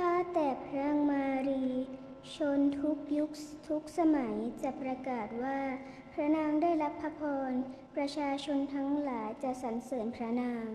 ข้าแต่พระมารี ชนทุกยุคทุกสมัยจะประกาศว่า พระนางได้รับพระพร ประชาชนทั้งหลายจะสรรเสริญพระนาง